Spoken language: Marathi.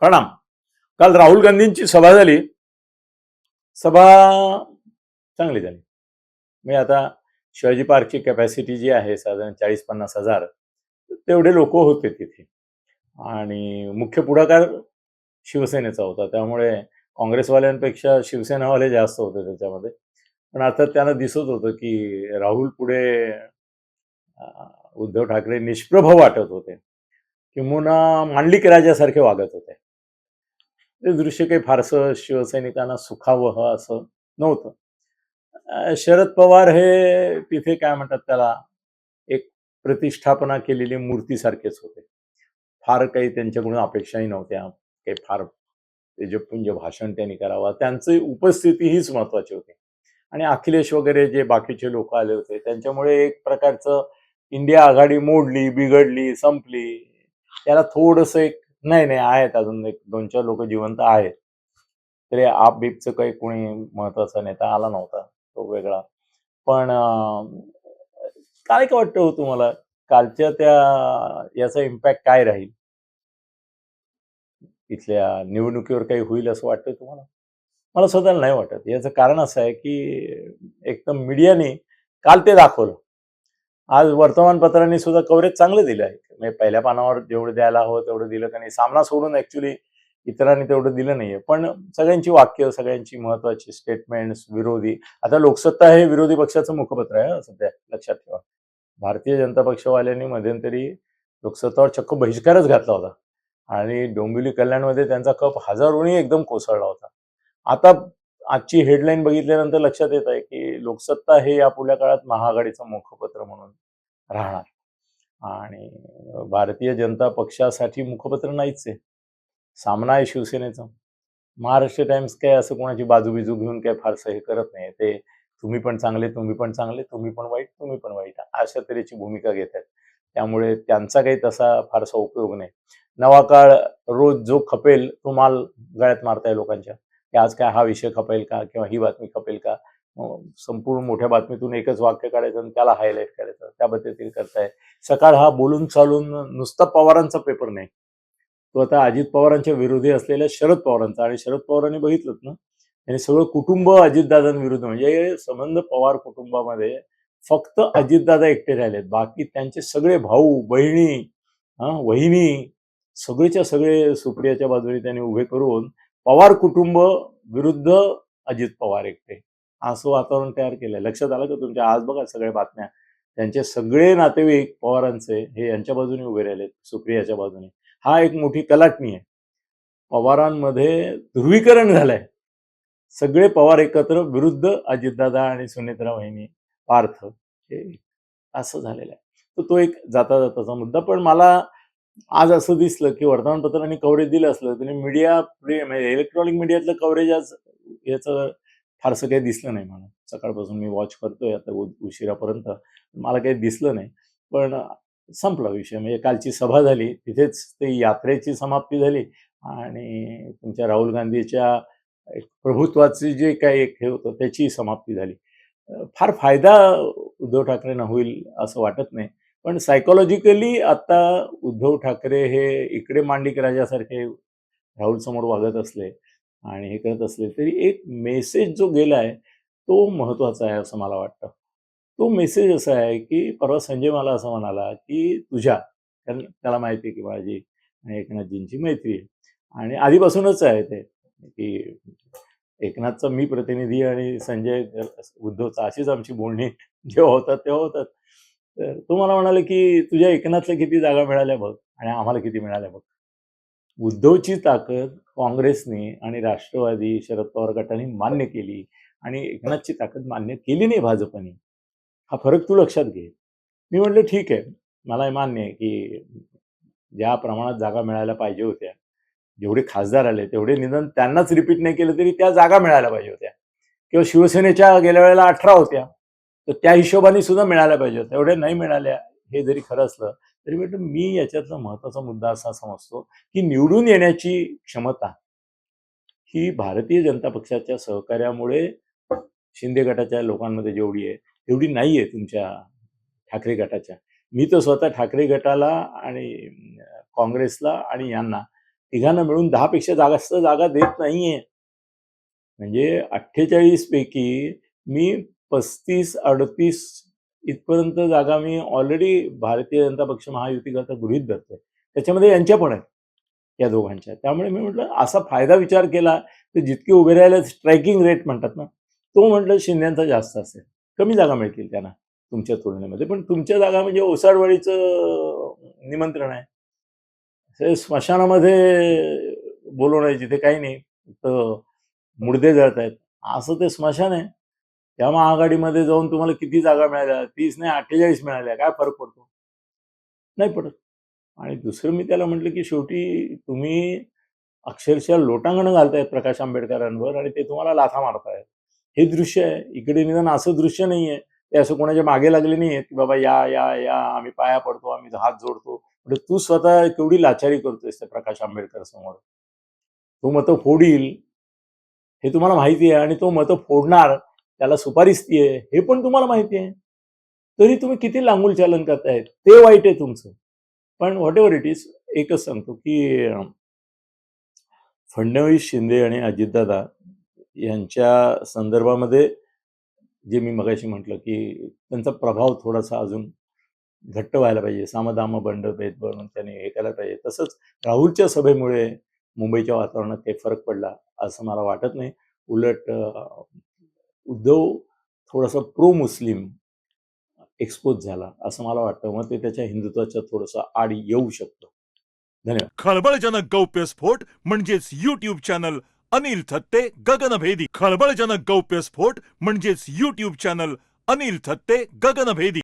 प्रणाम काल राहुल गांधींची सभा झाली. सभा चांगली झाली. मी आता शिवाजी पार्कची कॅपॅसिटी जी आहे साधारण चाळीस पन्नास हजार तेवढे लोक होते तिथे. आणि मुख्य पुढाकार शिवसेनेचा होता. त्यामुळे काँग्रेसवाल्यांपेक्षा शिवसेनावाले जास्त होते त्याच्यामध्ये. पण आता त्यांना दिसत होतं की राहुल पुढे उद्धव ठाकरे निष्प्रभ वाटत होते. किंवा मांडलिक राजासारखे वागत होते. ते दृश्य काही फारसं शिवसैनिकांना सुखावं असं नव्हतं. शरद पवार हे तिथे काय म्हणतात त्याला एक प्रतिष्ठापना केलेली मूर्तीसारखेच होते. फार काही त्यांच्याकडून अपेक्षाही नव्हत्या काही फार ते तेजपुंज भाषण त्यांनी करावं. त्यांची उपस्थिती हीच महत्वाची होती. आणि अखिलेश वगैरे जे बाकीचे लोक आले होते त्यांच्यामुळे एक प्रकारचं इंडिया आघाडी मोडली बिघडली संपली. त्याला थोडस एक नाही नाही आहेत अजून एक दोन चार लोक जिवंत आहेत. तरी आप बीपचं काही कोणी महत्त्वाचा नेता आला नव्हता तो वेगळा. पण काय काय वाटतं हो तुम्हाला? कालच्या त्या याचा इम्पॅक्ट काय राहील? इथल्या निवडणुकीवर काही होईल असं वाटतं तुम्हाला? मला स्वतःला नाही वाटत. याचं कारण असं आहे की एकदम मीडियाने काल ते दाखवलं. आज वर्तमानपत्रांनी सुद्धा कव्हरेज चांगलं दिलं आहे. म्हणजे पहिल्या पानावर जेवढं द्यायला हवं तेवढं दिलं का नाही सामना सोडून ऍक्च्युली इतरांनी तेवढं दिलं नाहीये. पण सगळ्यांची वाक्य सगळ्यांची महत्वाची स्टेटमेंट्स विरोधी आता लोकसत्ता हे विरोधी पक्षाचं मुखपत्र आहे सध्या लक्षात ठेवा. भारतीय जनता पक्षवाल्यांनी मध्यंतरी लोकसत्तावर चक्क बहिष्कारच घातला होता. आणि डोंबिवली कल्याणमध्ये त्यांचा कप हजारोनी एकदम कोसळला होता. आता आजची हेडलाईन बघितल्यानंतर लक्षात येत आहे की लोकसत्ता हे या पुढल्या काळात महाआघाडीचं मुखपत्र म्हणून राहणार. आणि भारतीय जनता पक्षासाठी मुखपत्र नाहीच आहे. सामना आहे शिवसेनेचा. महाराष्ट्र टाइम्स काय असं कोणाची बाजू बिजू घेऊन काय फारसं हे करत नाही. ते तुम्ही पण चांगले तुम्ही पण चांगले तुम्ही पण वाईट तुम्ही पण वाईट अशा तऱ्हेची भूमिका घेत आहेत. त्यामुळे त्यांचा काही तसा फारसा उपयोग नाही. नवा काळ रोज जो खपेल तो माल गळ्यात मारताय लोकांच्या. की आज काय हा विषय खपेल का? किंवा ही बातमी खपेल का? संपूर्ण मोठ्या बातमीतून एकच वाक्य काढायचं आणि त्याला हायलाईट करायचं. त्या पद्धतीने करताय. सकाळ हा बोलून चालून नुसता पवारांचा पेपर नाही. तो आता अजित पवारांच्या विरोधी असलेल्या शरद पवारांचा आणि शरद पवारांनी बघितलं ना आणि सगळं कुटुंब अजितदादांविरुद्ध म्हणजे संबंध पवार कुटुंबामध्ये फक्त अजितदादा एकटे राहिलेत. बाकी त्यांचे सगळे भाऊ बहिणी हा वहिनी सगळेच्या सगळे सुप्रियाच्या बाजूने त्यांनी उभे करून पवार कुटुंब विरुद्ध अजित पवार एकटे. असं वातावरण तयार केलंय. लक्षात आलं का तुमच्या? आज बघा सगळ्या बातम्या. त्यांचे सगळे नातेवाईक पवारांचे हे यांच्या बाजूने उभे राहिलेत सुप्रियाच्या बाजूने. हा एक मोठी कलाटणी आहे. पवारांमध्ये ध्रुवीकरण झालंय. सगळे पवार एकत्र विरुद्ध अजितदादा आणि सुनेत्रा वहिनी पार्थ हे असं झालेलं आहे. तर तो एक जाता जाताचा मुद्दा. पण मला आज असं दिसलं की वर्तमानपत्रांनी कव्हरेज दिलं असलं तरी मीडिया म्हणजे इलेक्ट्रॉनिक मीडियातलं कव्हरेज आज याचं फारसं काही दिसलं नाही मला. सकाळपासून मी वॉच करतोय आता उ- उशिरापर्यंत. मला काही दिसलं नाही. पण संपला विषय. म्हणजे कालची सभा झाली. तिथेच ते यात्रेची समाप्ती झाली. आणि तुमच्या राहुल गांधीच्या एक प्रभुत्वाची जे काही एक हे होतं त्याची समाप्ती झाली. फार फायदा उद्धव ठाकरेंना होईल असं वाटत नाही. पण सायकोलॉजिकली आता उद्धव ठाकरे हे इकडे मांडिक राजासारखे राहुल समोर वागत असले आणि हे करत असले तरी एक मेसेज जो गेलाय तो महत्त्वाचा आहे असं मला वाटतं. तो मेसेज असा आहे की परवा संजय मला असं म्हणाला की तुझ्या कारण त्याला माहिती आहे की माझी एकनाथजींची मैत्री आहे. आणि आधीपासूनच आहे ते की एकनाथचा मी प्रतिनिधी आणि संजय उद्धवचा अशीच आमची बोलणी जेव्हा होतात तेव्हा होतात. तर तो मला म्हणाले की तुझ्या एकनाथला किती जागा मिळाल्या बघ आणि आम्हाला किती मिळाल्या बघ. उद्धवची ताकद काँग्रेसने आणि राष्ट्रवादी शरद पवार गटाने मान्य केली आणि एकनाथची ताकद मान्य केली नाही भाजपने. हा फरक तू लक्षात घे. मी म्हटलं ठीक आहे. मला हे मान्य आहे की ज्या प्रमाणात जागा मिळायला पाहिजे होत्या जेवढे खासदार आले तेवढे निधन त्यांनाच रिपीट नाही केलं तरी त्या जागा मिळायला पाहिजे होत्या. किंवा शिवसेनेच्या गेल्या वेळेला अठरा होत्या तर त्या हिशोबाने सुद्धा मिळाल्या पाहिजे होत्या. एवढे नाही मिळाल्या हे जरी खरं असलं तरी म्हटलं मी याच्यातला महत्त्वाचा मुद्दा असा समजतो की निवडून येण्याची क्षमता ही भारतीय जनता पक्षाच्या सहकार्यामुळे शिंदे गटाच्या लोकांमध्ये जेवढी आहे तेवढी नाही आहे तुमच्या ठाकरे गटाच्या. मी तर स्वतः ठाकरे गटाला आणि काँग्रेसला आणि यांना तिघांना मिळून दहा पेक्षा जास्त जागा देत नाहीये. म्हणजे अठ्ठेचाळीस पैकी मी पस्तीस अडतीस इथपर्यंत जागा मी ऑलरेडी भारतीय जनता पक्ष महायुतीकरता गृहित धरतोय. त्याच्यामध्ये यांच्या पण आहेत या दोघांच्या. त्यामुळे मी म्हटलं असा फायदा विचार केला तर जितके उभे राहिले स्ट्रायकिंग रेट म्हणतात ना तो म्हटलं शिंद्यांचा जास्त असेल. कमी जागा मिळतील त्यांना तुमच्या तुलनेमध्ये. पण तुमच्या जागा म्हणजे ओसाडवाडीचं निमंत्रण आहे. स्मशानामध्ये बोलवणं आहे जिथे काही नाही तर मुडदे जळत आहेत असं ते स्मशान आहे. या महाआघाडीमध्ये जाऊन तुम्हाला किती जागा मिळाल्या? तीस नाही अठ्ठेचाळीस मिळाल्या. काय फरक पडतो? नाही पडत. आणि दुसरं मी त्याला म्हटलं की शेवटी तुम्ही अक्षरशः लोटांगणं घालतायत प्रकाश आंबेडकरांवर आणि ते तुम्हाला लाथा मारतायत. हे दृश्य आहे. इकडे निदान असं दृश्य नाहीये. ते असं कोणाच्या मागे लागले नाहीये की बाबा या या या आम्ही पाया पडतो आम्ही हात जोडतो. म्हणजे तू स्वतः केवढी लाचारी करतोयस त्या प्रकाश आंबेडकर समोर? तो मतं फोडील हे तुम्हाला माहिती आहे आणि तो मतं फोडणार त्याला सुपारीच ती आहे हे पण तुम्हाला माहिती आहे. तरी तुम्ही किती लांबूल चालन करतायत ते वाईट आहे तुमचं. पण व्हॉट एव्हर इट इज एकच सांगतो की फडणवीस शिंदे आणि अजितदादा यांच्या संदर्भामध्ये जे मी मगाशी म्हटलं की त्यांचा प्रभाव थोडासा अजून घट्ट व्हायला पाहिजे. सामदाम बंड भेद बनून त्यांनी हे करायला पाहिजे. तसंच राहुलच्या सभेमुळे मुंबईच्या वातावरणात काही फरक पडला असं मला वाटत नाही. उलट उद्धव थोडासा प्रो मुस्लिम एक्सपोज झाला असं मला वाटतं. मग ते त्याच्या हिंदुत्वाच्या थोडंसं आड येऊ शकतो. धन्यवाद. खळबळजनक गौप्यस्फोट म्हणजेच युट्यूब चॅनल अनिल थत्ते गगनभेदी. खळबळजनक गौप्यस्फोट म्हणजेच युट्यूब चॅनल अनिल थत्ते गगनभेदी.